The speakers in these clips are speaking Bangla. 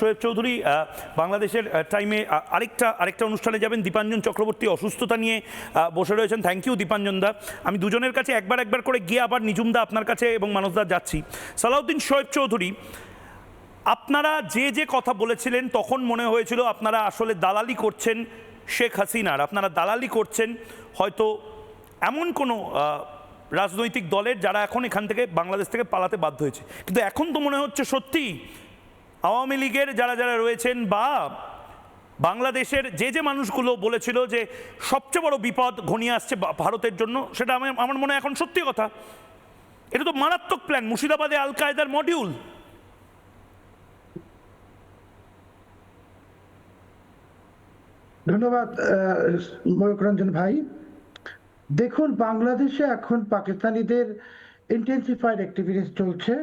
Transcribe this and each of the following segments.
শোয়েব চৌধুরী বাংলাদেশের টাইমে আরেকটা আরেকটা অনুষ্ঠানে যাবেন। দীপাঞ্জন চক্রবর্তী অসুস্থতা নিয়ে বসে রয়েছেন। Thank you Dipanjan da. আমি দুজনের কাছে একবার একবার করে গিয়ে আবার নিজুম দা আপনার কাছে এবং মানসদা যাচ্ছি। সালাউদ্দিন শোয়েব চৌধুরী, আপনারা যে যে কথা বলেছিলেন, তখন মনে হয়েছিল আপনারা আসলে দালালি করছেন শেখ হাসিনার। আপনারা দালালি করছেন হয়তো এমন কোনো রাজনৈতিক দলের যারা এখন এখান থেকে বাংলাদেশ থেকে পালাতে বাধ্য হয়েছে। কিন্তু এখন তো মনে হচ্ছে সত্যি আওয়ামী লীগের যারা যারা রয়েছেন বা বাংলাদেশের যে যে মানুষগুলো বলেছিল যে সবচেয়ে বড় বিপদ ঘনিয়ে আসছে ভারতের জন্য সেটা আমার আমার মনে এখন সত্যি কথা। এটা তো মারাত্মক প্ল্যান মুর্শিদাবাদে আল কায়দার মডিউল ধন্যবাদ আহ, ময়ূররঞ্জন ভাই। দেখুন বাংলাদেশে এখন পাকিস্তানিদের ইন্টেন্সিফাইড অ্যাক্টিভিটিস চলছে।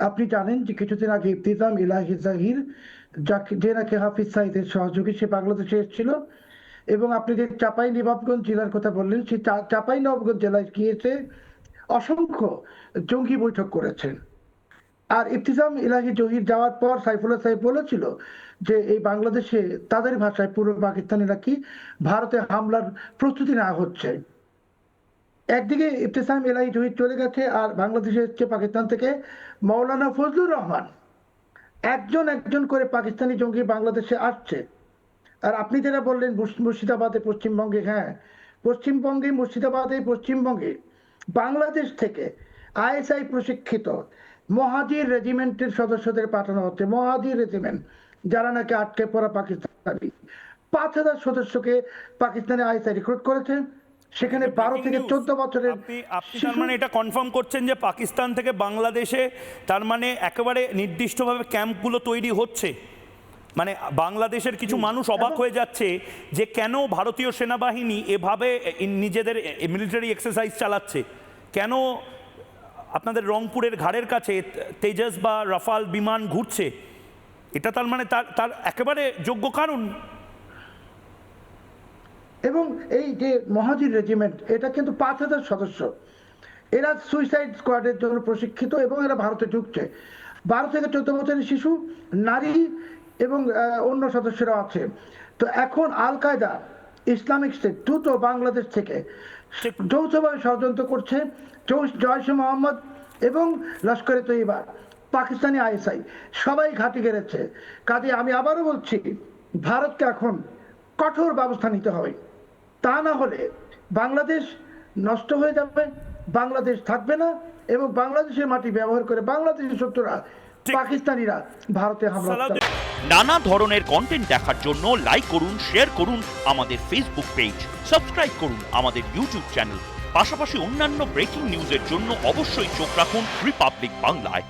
আপনি জানেন যে কিছুদিন আগে ইফতিজাম ইলাহি জাহির, যাকে যে নাকি হাফিজ সাইদের সহযোগী, সে বাংলাদেশে এসেছিল। এবং আপনি যে চাপাই নবাবগঞ্জ জেলার কথা বললেন চা- চাপাই নবাবগঞ্জ জেলায় গিয়েছে, অসংখ্য জঙ্গি বৈঠক করেছেন। আর ইফতিজাম ইলাহি জহির যাওয়ার পর সাইফুল্লাহ সাহেব বলেছিল যে এই বাংলাদেশে তাদের ভাষায় পূর্ব পাকিস্তানি নাকি ভারতে হামলার প্রস্তুতি নেওয়া হচ্ছে। একদিকে ইফতিসাম ইলাহি জহির চলে গেছে আর বাংলাদেশে এসছে পাকিস্তান থেকে মৌলানা ফজলুর রহমান। একজন একজন করে পাকিস্তানি জঙ্গি বাংলাদেশে আসছে। আর আপনি যেটা বললেন মুর্শ- মুর্শিদাবাদে, পশ্চিমবঙ্গে হ্যাঁ পশ্চিমবঙ্গে, মুর্শিদাবাদে, পশ্চিমবঙ্গে, বাংলাদেশ থেকে আইএসআই প্রশিক্ষিত মহাজির রেজিমেন্টের সদস্যদের পাঠানো হচ্ছে। মহাজির রেজিমেন্ট, যারা নাকি আটকে পড়া পাকিস্তানি। পাঁচ হাজার সদস্যকে পাকিস্তানে আইএসআই রিক্রুট করেছে। সেখানে বারো থেকে চোদ্দ বছরের আপনি আপনি তার মানে এটা কনফার্ম করছেন যে পাকিস্তান থেকে বাংলাদেশে তার মানে একেবারে নির্দিষ্টভাবে ক্যাম্পগুলো তৈরি হচ্ছে। মানে বাংলাদেশের কিছু মানুষ অবাক হয়ে যাচ্ছে যে কেন ভারতীয় সেনাবাহিনী এভাবে নিজেদের মিলিটারি এক্সারসাইজ চালাচ্ছে? কেন আপনাদের রংপুরের ঘাড়ের কাছে তেজস বা রাফাল বিমান ঘুরছে? এটা তার মানে তার তার একেবারে যোগ্য কারণ। এবং এই যে মহাজির রেজিমেন্ট এটা কিন্তু পাঁচ হাজার সদস্য। এরা সুইসাইড স্কোয়াডের জন্য প্রশিক্ষিত এবং এরা ভারতে ঢুকছে। বারো থেকে চোদ্দ বছরের শিশু নারী এবং অন্য সদস্যরা আছে। তো এখন আল কায়দা ইসলামিক স্টেট দ্রুত বাংলাদেশ থেকে যৌথভাবে ষড়যন্ত্র করছে জৌ- জয়শ মোহাম্মদ এবং লস্করে তৈবা পাকিস্তানি আইএসআই। সবাই ঘাঁটি গেড়েছে। কাজে আমি আবারও বলছি ভারতকে এখন কঠোর ব্যবস্থা নিতে হবে। তা না হলে বাংলাদেশ নষ্ট হয়ে যাবে বাংলাদেশ থাকবে না এবং বাংলাদেশের মাটি ব্যবহার করে বাংলাদেশের শত্রুরা পাকিস্তানিরা ভারতে হামলা নানা ধরনের কন্টেন্ট দেখার জন্য লাইক করুন শেয়ার করুন আমাদের ফেসবুক পেজ সাবস্ক্রাইব করুন আমাদের ইউটিউব চ্যানেল পাশাপাশি অন্যান্য ব্রেকিং নিউজের জন্য অবশ্যই চোখ রাখুন রিপাবলিক বাংলায়